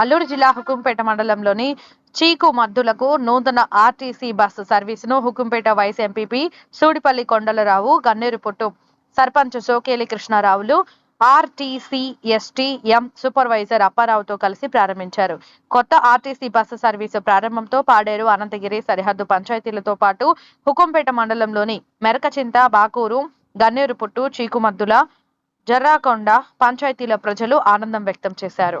అల్లూరు జిల్లా హుకుంపేట మండలంలోని చీకు మద్దులకు నూతన ఆర్టీసీ బస్సు సర్వీసును హుకుంపేట వైస్ ఎంపీపీ సూడిపల్లి కొండలరావు గన్నేరు పుట్టు సర్పంచ్ సోకేలి కృష్ణారావులు ఆర్టీసీ ఎస్టీ ఎం సూపర్వైజర్ అప్పారావుతో కలిసి ప్రారంభించారు. కొత్త ఆర్టీసీ బస్సు సర్వీసు ప్రారంభంతో పాడేరు అనంతగిరి సరిహద్దు పంచాయతీలతో పాటు హుకుంపేట మండలంలోని మెరకచింత బాకూరు గన్నేరు పుట్టు చీకుమద్దుల జర్రాకొండ పంచాయతీల ప్రజలు ఆనందం వ్యక్తం చేశారు.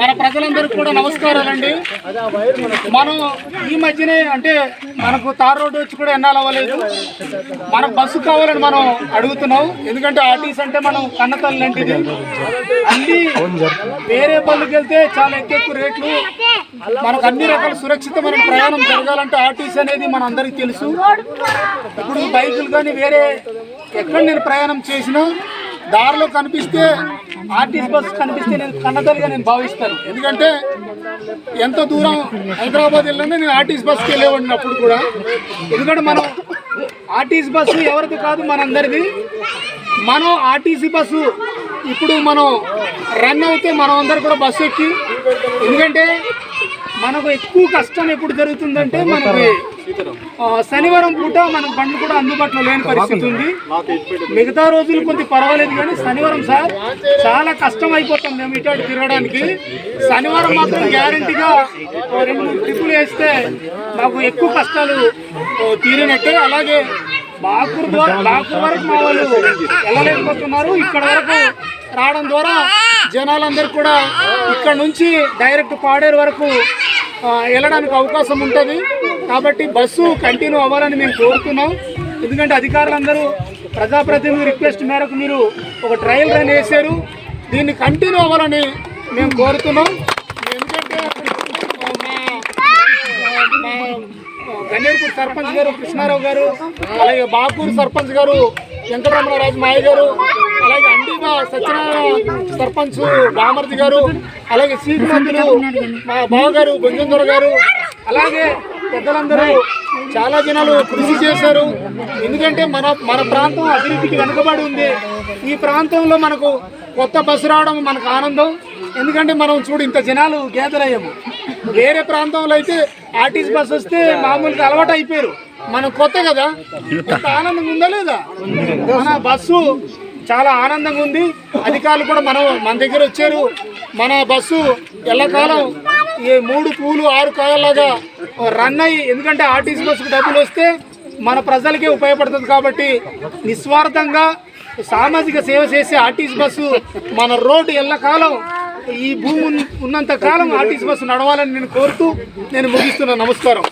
మన ప్రజలందరికీ కూడా నమస్కారాలండి మనం ఈ మధ్యనే అంటే మనకు తార్ రోడ్డు వచ్చి కూడా ఎన్నాళ్ళు అవ్వలేదు. మన బస్సు కావాలని మనం అడుగుతున్నాం. ఎందుకంటే ఆర్టీసీ అంటే మనం కన్నతల్లి లాంటిది. అన్ని వేరే పనులకు వెళ్తే చాలా ఎక్కువ ఎక్కువ రేట్లు. మనకు అన్ని రకాల సురక్షితమైన ప్రయాణం జరగాలంటే ఆర్టీసీ అనేది మన అందరికీ తెలుసు. ఇప్పుడు బైకులు కానీ వేరే ఎక్కడ నేను ప్రయాణం చేసినా దారిలో కనిపిస్తే ఆర్టీసీ బస్ కనిపిస్తే నేను కన్నతల్లిగా నేను భావిస్తాను. ఎందుకంటే ఎంత దూరం హైదరాబాద్ వెళ్ళినా నేను ఆర్టీసీ బస్కి వెళ్ళేవాడిని అప్పుడు కూడా. ఎందుకంటే మనం ఆర్టీసీ బస్సు ఎవరిది కాదు మనందరిది. మనం ఆర్టీసీ బస్సు ఇప్పుడు మనం రన్ అవుతే మనం అందరు కూడా బస్సు ఎక్కి. ఎందుకంటే మనకు ఎక్కువ కష్టం ఎప్పుడు జరుగుతుందంటే మనకి శనివారం పూట మన బండ్లు కూడా అందుబాటులో లేని పరిస్థితి ఉంది. మిగతా రోజులు కొంచెం పర్వాలేదు కానీ శనివారం సార్ చాలా కష్టం అయిపోతుంది మేము ఇటు తిరగడానికి. శనివారం మాత్రం గ్యారంటీగా రెండు మూడు ట్రిప్పులు వేస్తే మాకు ఎక్కువ కష్టాలు తీరినట్టే. అలాగే బాకూరు ద్వారా బాకూరు వరకు మా వాళ్ళు వెళ్ళలేకపోతున్నారు. ఇక్కడ వరకు రావడం ద్వారా జనాలందరూ కూడా ఇక్కడ నుంచి డైరెక్ట్ పాడేరు వరకు వెళ్ళడానికి అవకాశం ఉంటుంది. కాబట్టి బస్సు కంటిన్యూ అవ్వాలని మేము కోరుతున్నాం. ఎందుకంటే అధికారులందరూ ప్రజాప్రతినిధి రిక్వెస్ట్ మేరకు మీరు ఒక ట్రయల్ రన్ వేశారు. దీన్ని కంటిన్యూ అవ్వాలని మేము కోరుతున్నాం. ఎందుకంటే గన్నేరుపూర్ సర్పంచ్ గారు కృష్ణారావు గారు అలాగే బాపూర్ సర్పంచ్ గారు వెంకటరమణరాజు మాయ గారు మా సత్యనారాయణ సర్పంచ్ బామర్తి గారు అలాగే సీట్ మంత్రులు మా బావగారు గుంజందర గారు అలాగే పెద్దలందరూ చాలా జనాలు కృషి చేశారు. ఎందుకంటే మన మన ప్రాంతం అభివృద్ధికి వెనుకబడి ఉంది. ఈ ప్రాంతంలో మనకు కొత్త బస్సు రావడం మనకు ఆనందం. ఎందుకంటే మనం చూడు ఇంత జనాలు గ్యాదర్ అయ్యాము. వేరే ప్రాంతంలో అయితే ఆర్టీసీ బస్ వస్తే మామూలుగా అలవాటు అయిపోయారు మనం కొత్త కదా. ఇంత ఆనందంగా ఉందా లేదా? మన బస్సు చాలా ఆనందంగా ఉంది. అధికారులు కూడా మనం మన దగ్గర వచ్చారు. మన బస్సు ఎల్లకాలం ఈ మూడు పూలు ఆరు కాయల్లాగా రన్ అయ్యి ఎందుకంటే ఆర్టీసీ బస్సుకు డబ్బులు వస్తే మన ప్రజలకే ఉపయోగపడుతుంది కాబట్టి నిస్వార్థంగా సామాజిక సేవ చేసే ఆర్టీసీ బస్సు మన రోడ్డు ఎల్లకాలం ఈ భూమి ఉన్నంత కాలం ఆర్టీసీ బస్సు నడవాలని నేను కోరుతూ నేను ముగిస్తున్నాను నమస్కారం.